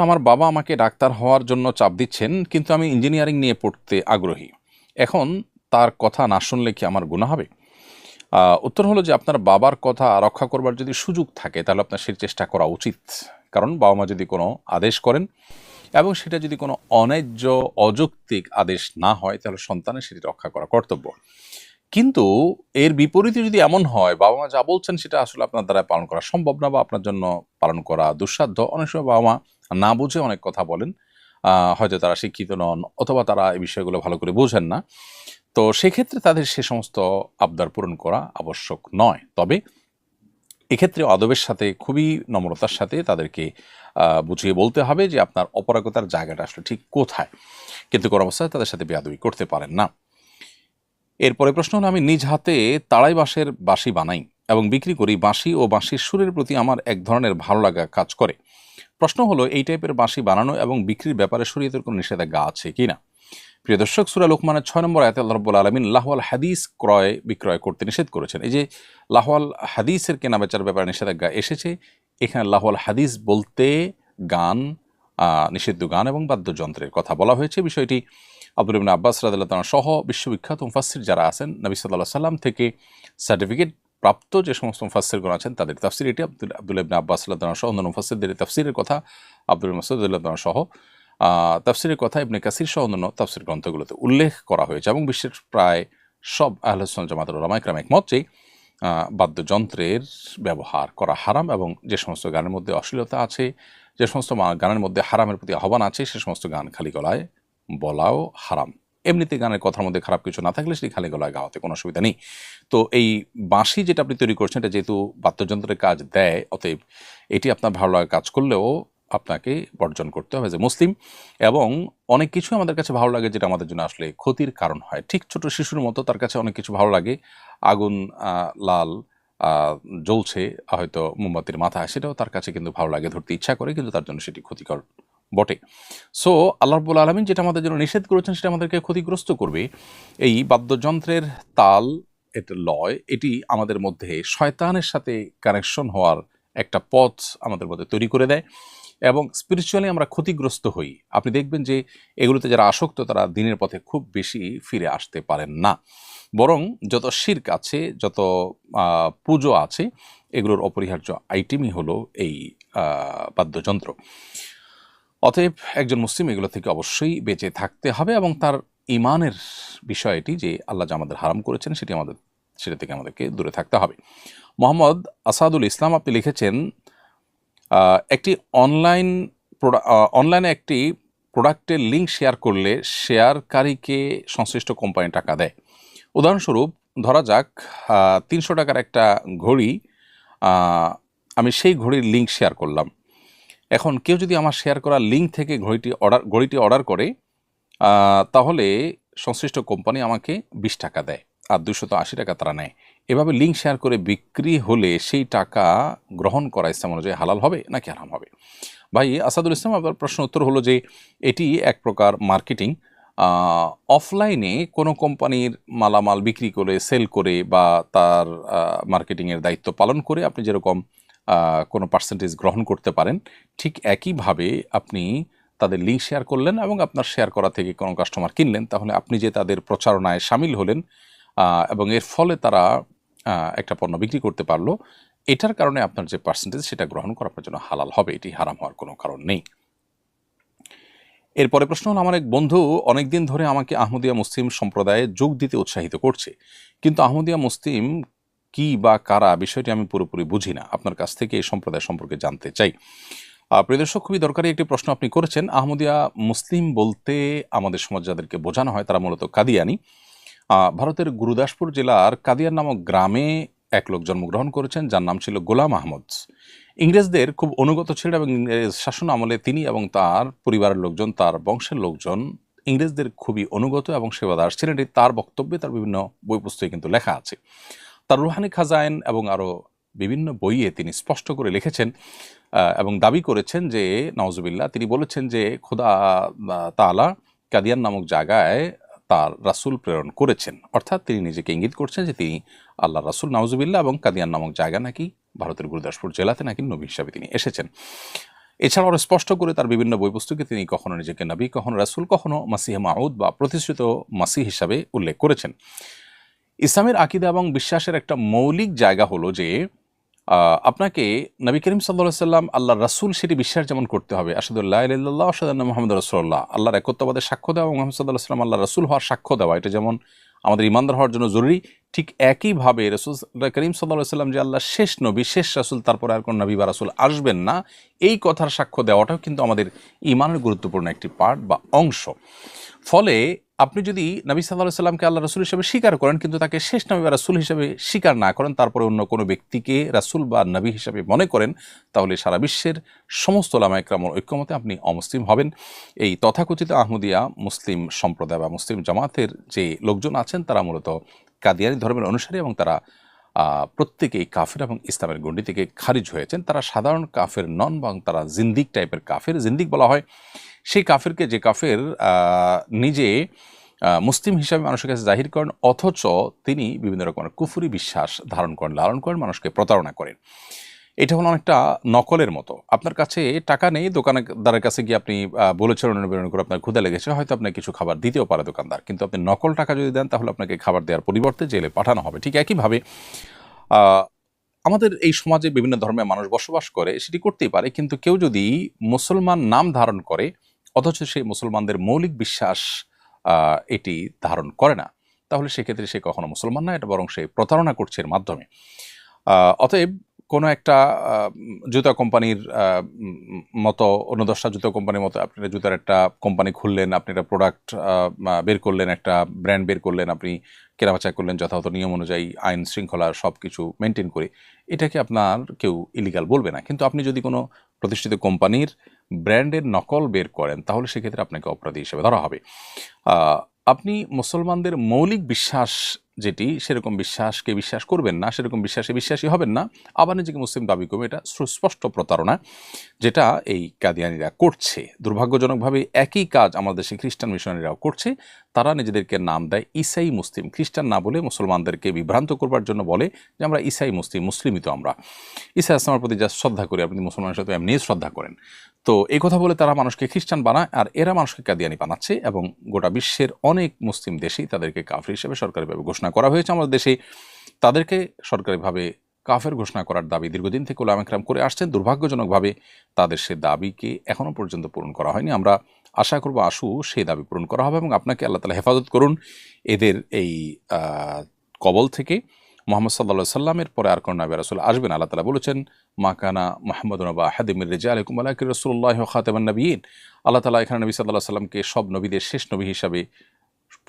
আমার বাবা আমাকে ডাক্তার হওয়ার জন্য চাপ দিচ্ছেন, কিন্তু আমি ইঞ্জিনিয়ারিং নিয়ে পড়তে আগ্রহী। এখন তার কথা না শুনলে কি আমার গুণা হবে? উত্তর হলো যে আপনার বাবার কথা রক্ষা করবার যদি সুযোগ থাকে, তাহলে আপনার সেই চেষ্টা করা উচিত। কারণ বাবা মা যদি কোনো আদেশ করেন এবং সেটা যদি কোনো অন্যায্য, অযৌক্তিক আদেশ না হয়, তাহলে সন্তানের সেটি রক্ষা করা কর্তব্য। কিন্তু এর বিপরীতে যদি এমন হয়, বাবা মা যা বলছেন সেটা আসলে আপনার দ্বারা পালন করা সম্ভব না বা আপনার জন্য পালন করা দুঃসাধ্য। অনেক সময় বাবা মা না বুঝে অনেক কথা বলেন হয়তো তারা শিক্ষিত নন অথবা তারা এই বিষয়গুলো ভালো করে বোঝেন না। তো সেক্ষেত্রে তাদের সে সমস্ত আবদার পূরণ করা আবশ্যক নয়। তবে এক্ষেত্রে আদবের সাথে, খুবই নম্রতার সাথে তাদেরকে বুঝিয়ে বলতে হবে যে আপনার অপরাগতার জায়গাটা আসলে ঠিক কোথায়। কিন্তু কোনো অবস্থায় তাদের সাথে বেয়াদবি করতে পারেন না। এরপরে প্রশ্ন হলো, আমি নিজ হাতে তাড়াই বাঁশের বাঁশি বানাই এবং বিক্রি করি বাঁশি ও বাঁশির সুরের প্রতি আমার এক ধরনের ভালো লাগা কাজ করে। প্রশ্ন হলো, এই টাইপের বাঁশি বানানো এবং বিক্রির ব্যাপারে শরীয়তের কোনো নিষেধাজ্ঞা আছে কিনা? প্রিয় দর্শক, সুরা লোকমানের ছয় নম্বর আয়াতে আল্লাহ রব্বুল আলমিন লাহওয়াল হাদিস ক্রয়, বিক্রয় করতে নিষেধ করেছেন। এই যে লাহওয়াল হাদিসের কেনা বেচার ব্যাপারে নিষেধাজ্ঞা এসেছে, এখানে লাহওয়াল হাদিস বলতে গান নিষিদ্ধ গান এবং বাদ্যযন্ত্রের কথা বলা হয়েছে। বিষয়টি আব্দুল ইবিন আব্বাস রাদিল্লাহ সহ বিশ্ববিখ্যাত মুফাসির যারা আছেন, নবী সাল্লাহ সাল্লাম থেকে সার্টিফিকেট প্রাপ্ত যে সমস্ত মুফাসিরগণ আছেন, তাদের তাফসির এটি। আব্দুল আব্দুল ইবিন আব্বাস রাদিল্লাহ সহ অন্যান্য মুফাসিরদের তাফসিরের কথা, আব্দুল মাসুদুল্লাহ সহ। তাফসিরের কথা ইবনে কাসির সহ অন্যান্য তাফসির গ্রন্থগুলোতে উল্লেখ করা হয়েছে এবং বিশ্বের প্রায় সব আহলসন জামাতুল রামাইকরাম একমত যে বাদ্যযন্ত্রের ব্যবহার করা হারাম এবং যে সমস্ত গানের মধ্যে অশ্লীলতা আছে, যে সমস্ত গানের মধ্যে হারামের প্রতি আহ্বান আছে, সে সমস্ত গান খালি গলায় বলাও হারাম। এমনিতে গানের কথার মধ্যে খারাপ কিছু না থাকলে সেটি খালি গলায় গাওয়াতে কোনো অসুবিধা নেই। তো এই বাঁশি যেটা আপনি তৈরি করছেন, এটা যেহেতু বাদ্যযন্ত্রের কাজ দেয়, অতএব এটি আপনার ভালো লাগা কাজ করলেও আপনাকে বর্জন করতে হবে যে মুসলিম। এবং অনেক কিছু আমাদের কাছে ভালো লাগে যেটা আমাদের জন্য আসলে ক্ষতির কারণ হয়। ঠিক ছোট শিশুর মতো তার কাছে অনেক কিছু ভালো লাগে। আগুন লাল জ্বলছে, হয়তো মোমবাতির মাথায় সেটাও তার কাছে কিন্তু ভালো লাগে, ধরতে ইচ্ছা করে, কিন্তু তার জন্য সেটি ক্ষতিকর বটে। সো আল্লাহ রব্বুল আলমিন যেটা আমাদের জন্য নিষেধ করেছেন, সেটা আমাদেরকে ক্ষতিগ্রস্ত করবে। এই বাদ্যযন্ত্রের তাল এটা লয়, এটি আমাদের মধ্যে শয়তানের সাথে কানেকশন হওয়ার একটা পথ আমাদের মধ্যে তৈরি করে দেয় এবং স্পিরিচুয়ালি আমরা ক্ষতিগ্রস্ত হই। আপনি দেখবেন যে এগুলোতে যারা আসক্ত, তারা দিনের পথে খুব বেশি ফিরে আসতে পারেন না। বরং যত শির্ক আছে, যত পুজো আছে, এগুলোর অপরিহার্য আইটেমই হলো এই বাদ্যযন্ত্র। অতএব একজন মুসলিম এগুলো থেকে অবশ্যই বেঁচে থাকতে হবে এবং তার ইমানের বিষয়টি যে আল্লাহ যা আমাদের হারাম করেছেন সেটি আমাদের, সেটা থেকে আমাদেরকে দূরে থাকতে হবে। মোহাম্মদ আসাদুল ইসলাম আপনি লিখেছেন একটি অনলাইন অনলাইনে একটি প্রোডাক্টের লিঙ্ক শেয়ার করলে শেয়ারকারীকে সংশ্লিষ্ট কোম্পানি টাকা দেয়। উদাহরণস্বরূপ, ধরা যাক তিনশো টাকার একটা ঘড়ি আমি সেই ঘড়ির লিঙ্ক শেয়ার করলাম। এখন কেউ যদি আমার শেয়ার করা লিঙ্ক থেকে ঘড়িটি অর্ডার ঘড়িটি অর্ডার করে তাহলে সংশ্লিষ্ট কোম্পানি আমাকে বিশ টাকা দেয় আর দুশত আশি টাকা তারা নেয়। এভাবে লিঙ্ক শেয়ার করে বিক্রি হলে সেই টাকা গ্রহণ করা ইসলাম অনুযায়ী হালাল হবে নাকি হারাম হবে? ভাই, আসাদুল ইসলাম, আপনার প্রশ্ন উত্তর হলো যে এটি এক প্রকার মার্কেটিং অফলাইনে কোনো কোম্পানির মালামাল বিক্রি করে সেল করে বা তার মার্কেটিংয়ের দায়িত্ব পালন করে আপনি যেরকম কোনো পার্সেন্টেজ গ্রহণ করতে পারেন, ঠিক একইভাবে আপনি তাদের লিঙ্ক শেয়ার করলেন এবং আপনার শেয়ার করা থেকে কোনো কাস্টমার কিনলেন, তাহলে আপনি যে তাদের প্রচারণায় সামিল হলেন এবং এর ফলে তারা একটা পণ্য বিক্রি করতে পারল, এটার কারণে আপনার যে পার্সেন্টেজ সেটা গ্রহণ করা আপনার জন্য হালাল হবে, এটি হারাম হওয়ার কোনো কারণ নেই। এরপরে প্রশ্ন হলো, আমার এক বন্ধু অনেকদিন ধরে আমাকে আহমদিয়া মুসলিম সম্প্রদায়ে যোগ দিতে উৎসাহিত করছে, কিন্তু আহমদিয়া মুসলিম কি বা কারা বিষয়টি আমি পুরোপুরি বুঝি না। আপনার কাছ থেকে এই সম্প্রদায় সম্পর্কে জানতে চাই। আহ, প্রিয় দর্শক খুবই দরকারি একটি প্রশ্ন আপনি করেছেন। আহমদিয়া মুসলিম বলতে আমাদের সমাজ যাদেরকে বোঝানো হয় তারা মূলত কাদিয়ানি। ভারতের গুরুদাসপুর জেলার কাদিয়ান নামক গ্রামে এক লোক জন্মগ্রহণ করেছেন যার নাম ছিল গোলাম আহমদ। ইংরেজদের খুব অনুগত ছিলেন এবং ইংরেজ শাসন আমলে তিনি এবং তার পরিবারের লোকজন তার বংশের লোকজন ইংরেজদের খুবই অনুগত এবং সেবাদার ছিলেন। তার বক্তব্যে তার বিভিন্ন বই পুস্তকে কিন্তু লেখা আছে। তার রুহানি খাজাইন এবং আরও বিভিন্ন বইয়ে তিনি স্পষ্ট করে লিখেছেন এবং দাবি করেছেন যে নওয়াজুবিল্লাহ তিনি বলেছেন যে, খোদা তাআলা কাদিয়ান নামক জায়গায় তার রাসূল প্রেরণ করেছেন। অর্থাৎ তিনি নিজেকে ইঙ্গিত করছেন যে, তিনি আল্লাহ রাসূল, নাউজুবিল্লাহ, এবং কাদিয়ান নামক জায়গা নাকি ভারতের গুরুদাসপুর জেলাতে নাকি নবী হিসাবে তিনি এসেছেন। এছাড়াও আরও স্পষ্ট করে তার বিভিন্ন বই তিনি কখনো নিজেকে নবী, কখনো রাসুল, কখনো মাসিহ মাউদ বা প্রতিষ্ঠিত মাসি হিসাবে উল্লেখ করেছেন। ইসলামের আকিদা এবং বিশ্বাসের একটা মৌলিক জায়গা হলো যে আপনাকে নবী করিম সাল্লাহ সাল্লাম আল্লাহ রাসুল সেটি বিশ্বাস যেমন করতে হবে আসাদুল্লাহ ইল্লাহ আসাদুল্লাহ মোহাম্মদ রসুল্লাহ আল্লাহর একত্ববাদের সাক্ষ্য দেওয়া এবং মোহাম্মদ সাল্লাহ সাল্লাম আল্লাহ রাসুল হওয়ার সাক্ষ্য দেওয়া, এটা যেমন আমাদের ইমানদার হওয়ার জন্য জরুরি, ঠিক একইভাবে রসুল করিম সাল্লাহ সাল্লাম যে আল্লাহ শেষ নবী, শেষ রাসুল, তারপরে আর কোন নবী বা রাসুল আসবেন না, এই কথার সাক্ষ্য দেওয়াটাও কিন্তু আমাদের ইমানের গুরুত্বপূর্ণ একটি পার্ট বা অংশ। ফলে আপনি যদি নবী সাল্লাহ সাল্লামকে আল্লাহ রসুল হিসেবে স্বীকার করেন, কিন্তু তাকে শেষ নবী বা রাসুল হিসেবে স্বীকার না করেন, তারপরে অন্য কোনো ব্যক্তিকে রাসুল বা নবী হিসেবে মনে করেন, তাহলে সারা বিশ্বের সমস্ত লামা একরামর ঐক্যমতে আপনি অমুসলিম হবেন। এই তথাকথিত আহমদিয়া মুসলিম সম্প্রদায় বা মুসলিম জামাতের যে লোকজন আছেন, তারা মূলত কাদিয়ানি ধর্মের অনুসারী এবং তারা প্রত্যেকেই কাফের এবং ইসলামের গণ্ডি থেকে খারিজ হয়েছেন। তারা সাধারণ কাফের নন এবং তারা জিন্দিক টাইপের কাফের। জিন্দিক বলা হয়, সেই কাফেরকে যে কাফের নিজে মুসলিম হিসাবে মানুষের কাছে জাহির করেন, অথচ তিনি বিভিন্ন রকমের কুফুরি বিশ্বাস ধারণ করেন, লালন করেন, মানুষকে প্রতারণা করেন। এটা হলো অনেকটা নকলের মতো। আপনার কাছে টাকা নেই, দোকানদারের কাছে গিয়ে আপনি বলেছেন অনুবেদন করে আপনার ক্ষুদা লেগেছে, হয়তো আপনাকে কিছু খাবার দিতেও পারে দোকানদার। কিন্তু আপনি নকল টাকা যদি দেন, তাহলে আপনাকে খাবার দেওয়ার পরিবর্তে জেলে পাঠানো হবে। ঠিক একইভাবে আমাদের এই সমাজে বিভিন্ন ধর্মের মানুষ বসবাস করে, সেটি করতেই পারে। কিন্তু কেউ যদি মুসলমান নাম ধারণ করে, অথচ সেই মুসলমানদের মৌলিক বিশ্বাস এটি ধারণ করে না, তাহলে সেক্ষেত্রে সে কখনো মুসলমান না, এটা বরং সে প্রতারণা করছে এর মাধ্যমে। অতএব কোনো একটা জুতা কোম্পানির মতো অন্য দশটা জুতা কোম্পানির মতো আপনি জুতার একটা কোম্পানি খুললেন, আপনি একটা প্রোডাক্ট বের করলেন, একটা ব্র্যান্ড বের করলেন, আপনি কেনাবেচা করলেন যথাযথ নিয়ম অনুযায়ী আইন শৃঙ্খলা সব কিছু মেনটেন করে এটাকে আপনার কেউ ইলিগাল বলবে না? কিন্তু আপনি যদি কোনো প্রতিষ্ঠিত কোম্পানির ব্র্যান্ডের নকল বের করেন, তাহলে সেক্ষেত্রে আপনাকে অপরাধী হিসেবে ধরা হবে। আপনি মুসলমানদের মৌলিক বিশ্বাস যেটি সেরকম বিশ্বাসকে বিশ্বাস করবেন না, সেরকম বিশ্বাসে বিশ্বাসী হবেন না। আবার নিজেকে মুসলিম দাবি করবে, এটা সুস্পষ্ট প্রতারণা, যেটা এই কাদিয়ানিরা করছে। দুর্ভাগ্যজনকভাবে একই কাজ আমাদের দেশে খ্রিস্টান মিশনারিরাও করছে। তারা নিজেদেরকে নাম দেয় ইসাই মুসলিম। খ্রিস্টান না বলে মুসলমানদেরকে বিভ্রান্ত করবার জন্য বলে যে আমরা ইসাই মুসলিম, মুসলিমই তো আমরা। ইসা আসলামের প্রতি যা শ্রদ্ধা করি, আপনি মুসলমানের সাথে এমনি শ্রদ্ধা করেন। তো এই কথা বলে তারা মানুষকে খ্রিস্টান বানায় আর এরা মানুষকে কাদিয়ানি বানাচ্ছে এবং গোটা বিশ্বের অনেক মুসলিম দেশেই তাদেরকে কাফির হিসেবে সরকারিভাবে ঘোষণা করা হয়েছে। আমাদের দেশে তাদেরকে সরকারিভাবে কাফের ঘোষণা করার দাবি দীর্ঘদিন থেকে ওলাম একরাম করে আসছেন। দুর্ভাগ্যজনকভাবে তাদের সে দাবিকে এখনও পর্যন্ত পূরণ করা হয়নি। আমরা আশা করব আসু সেই দাবি পূরণ করা হবে এবং আপনাকে আল্লাহ তালা হেফাজত করুন। এদের এই কবল থেকে মোহাম্মদ সাল্লা সাল্লামের পরে আর কোন নবী রাসুল আসবেন। আল্লাহ তালা বলেছেন মাকানা মোহাম্মদ নবা হাদিমির রেজা আলকুম আলাহ রসুল্লাহ খাতেমান নবীন আল্লাহ তালা এখানে নবী সাল্লাহ সাল্লামকে সব নবীদের শেষ নবী হিসাবে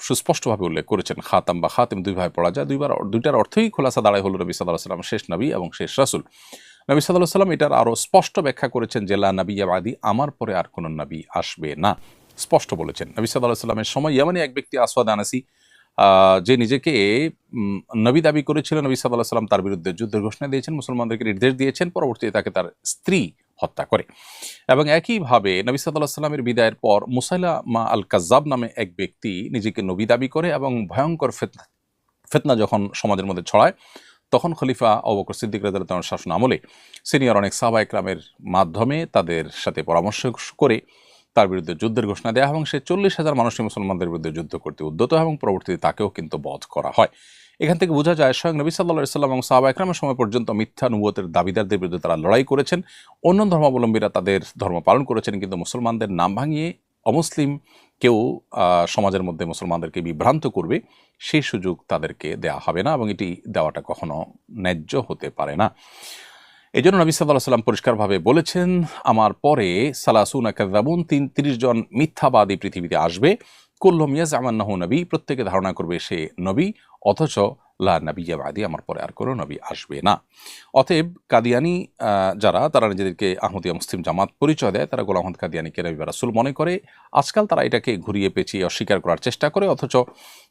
সুস্পষ্টভাবে উল্লেখ করেছেন। খাতাম বা খাতেম দুইভাবে পড়া যায়, দুইবার, দুইটার অর্থই খোলাসা দাঁড়ায় হলো নবী সাল্লাহ সাল্লাম শেষ নবী এবং শেষ রাসুল। নবী সাল্লাহ সাল্লাম এটার আরও স্পষ্ট ব্যাখ্যা করেছেন যে, লা আমার পরে আর কোনো নবী আসবে না। স্পষ্ট বলেছেন। নবী সাল্লাহ সাল্লামের সময় ইয়ামানি এক ব্যক্তি, আসওয়াদ আনাসি যে নিজেকে নবী দাবি করেছিলেন নবী সাল্লাহ সাল্লাম তার বিরুদ্ধে যুদ্ধের ঘোষণা দিয়েছেন, মুসলমানদেরকে নির্দেশ দিয়েছেন, পরবর্তীতে তাকে তার স্ত্রী হত্যা করে। এবং একইভাবে নবী সাল্লাহ সাল্লামের বিদায়ের পর মুসাইলা মা আল কাজাব নামে এক ব্যক্তি নিজেকে নবী দাবি করে এবং ভয়ঙ্কর ফেতনা ফেতনা যখন সমাজের মধ্যে ছড়ায় তখন খলিফা অবকর সিদ্দিক রাজার শাসন আমলে সিনিয়র অনেক সাহবা একরামের মাধ্যমে তাদের সাথে পরামর্শ করে তার বিরুদ্ধে যুদ্ধের ঘোষণা দেওয়া এবং সে চল্লিশ হাজার মানুষই মুসলমানদের বিরুদ্ধে যুদ্ধ করতে উদ্যত এবং পরবর্তীতে তাকেও কিন্তু বধ করা হয়। এখান থেকে বোঝা যায় স্বয়ং নবী সাল্লাহ সাল্লাম এবং সাহাবা একরামের সময় পর্যন্ত মিথ্যা নুবতের দাবিদারদের বিরুদ্ধে তারা লড়াই করেছেন। অন্য ধর্মাবলম্বীরা তাদের ধর্ম পালন করেছেন কিন্তু মুসলমানদের নাম ভাঙিয়ে অমুসলিম কেউ সমাজের মধ্যে মুসলমানদেরকে বিভ্রান্ত করবে, সেই সুযোগ তাদেরকে দেওয়া হবে না এবং এটি দেওয়াটা কখনো ন্যায্য হতে পারে না। এই জন্য নবী সাল্লাহ সাল্লাম পরিষ্কারভাবে বলেছেন, আমার পরে সালাসুন আকাদাবুন তিন, তিরিশ জন মিথ্যাবাদী পৃথিবীতে আসবে। কুল্লম ইয়াজ আমার নাহু নবী, প্রত্যেকে ধারণা করবে সে নবী, অথচ লা নবী বাদি, আমার পরে আর কোনো নবী আসবে না। অতএব কাদিয়ানি যারা, তারা নিজেদেরকে আহমদিয়া মুসলিম জামাত পরিচয় দেয়, তারা গোলাম আহমদ কাদিয়ানিকে নবী রাসুল মনে করে। আজকাল তারা এটাকে ঘুরিয়ে পেঁচিয়ে অস্বীকার করার চেষ্টা করে, অথচ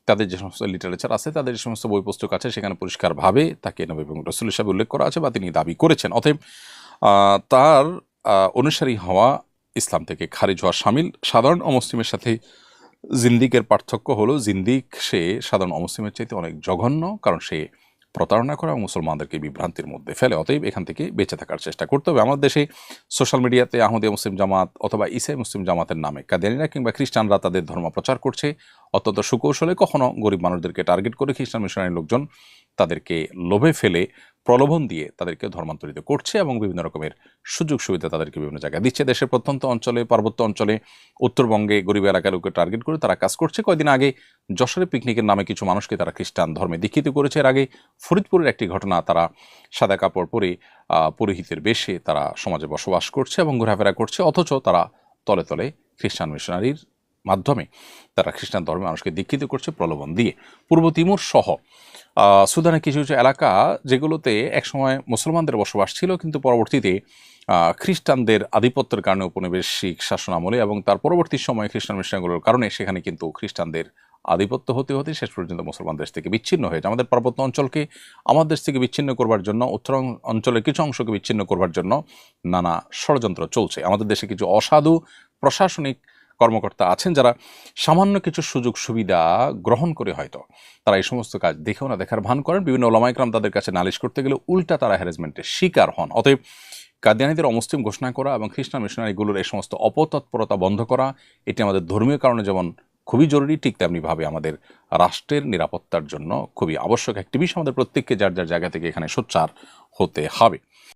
তাদের যে সমস্ত লিটারেচার আছে, তাদের যে সমস্ত বই পুস্তক আছে, সেখানে পরিষ্কারভাবে তাকে নবী এবং রসুল হিসাবে উল্লেখ করা আছে বা তিনি দাবি করেছেন। অতএব তার অনুসারী হওয়া ইসলাম থেকে খারিজ হওয়া সামিল। সাধারণ অমুসলিমের সাথে জিন্দিকের পার্থক্য হলো জিন্দিক সে সাধারণ অমুসলিমের চাইতে অনেক জঘন্য, কারণ সে প্রতারণা করে মুসলমানদেরকে বিভ্রান্তির মধ্যে ফেলে। অতএব এখান থেকে বেঁচে থাকার চেষ্টা করতে হবে। আমাদের দেশে সোশ্যাল মিডিয়াতে আহমদিয়া মুসলিম জামাত অথবা ইসাই মুসলিম জামাতের নামে কাদিয়ানিরা কিংবা খ্রিস্টানরা তাদের ধর্ম প্রচার করছে। অত্যন্ত সুকৌশলে কখনো গরিব মানুষদেরকে টার্গেট করে খ্রিস্টান মিশনারি লোকজন তাদেরকে লোভে ফেলে প্রলোভন দিয়ে তাদেরকে ধর্মান্তরিত করছে এবং বিভিন্ন রকমের সুযোগ সুবিধা তাদেরকে বিভিন্ন জায়গায় দিচ্ছে। দেশের প্রত্যন্ত অঞ্চলে, পার্বত্য অঞ্চলে, উত্তরবঙ্গে গরিব এলাকার লোককে টার্গেট করে তারা কাজ করছে। কয়দিন আগে যশোরে পিকনিকের নামে কিছু মানুষকে তারা খ্রিস্টান ধর্মে দীক্ষিত করেছে। এর আগে ফরিদপুরের একটি ঘটনা তারা সাদা কাপড় পরে পুরোহিতের বেশে তারা সমাজে বসবাস করছে এবং ঘোরাফেরা করছে। অথচ তারা তলে তলে খ্রিস্টান মিশনারির মাধ্যমে তারা খ্রিস্টান ধর্মে মানুষকে দীক্ষিত করছে, প্রলোভন দিয়ে। পূর্ব তিমুর সহ সুদানের কিছু কিছু এলাকা যেগুলোতে একসময় মুসলমানদের বসবাস ছিল, কিন্তু পরবর্তীতে খ্রিস্টানদের আধিপত্যের কারণে উপনিবেশিক শাসনামলে এবং তার পরবর্তী সময়ে খ্রিস্টান মিশনগুলোর কারণে সেখানে কিন্তু খ্রিস্টানদের আধিপত্য হতে হতে শেষ পর্যন্ত মুসলমান দেশ থেকে বিচ্ছিন্ন হয়েছে আমাদের পার্বত্য অঞ্চলকে, আমার দেশ থেকে বিচ্ছিন্ন করবার জন্য, উত্তর অঞ্চলের কিছু অংশকে বিচ্ছিন্ন করবার জন্য নানা ষড়যন্ত্র চলছে। আমাদের দেশে কিছু অসাধু প্রশাসনিক কর্মকর্তা আছেন যারা সামান্য কিছু সুযোগ সুবিধা গ্রহণ করে হয়তো। তারা এই সমস্ত কাজ দেখেও না, দেখার ভান করেন। বিভিন্ন ওলামাইকরাম তাদের কাছে নালিশ করতে গেলে উল্টা তারা হ্যারাসমেন্টের শিকার হন। অতএব কাদিয়ানিদের অমুসলিম ঘোষণা করা এবং খ্রিস্টান মিশনারিগুলোর এই সমস্ত অপতৎপরতা বন্ধ করা, এটি আমাদের ধর্মীয় কারণে যেমন খুবই জরুরি, ঠিক তেমনিভাবে আমাদের রাষ্ট্রের নিরাপত্তার জন্য খুবই আবশ্যক। একটি বিষয় আমাদের প্রত্যেককে যার যার জায়গা থেকে এখানে সোচ্চার হতে হবে।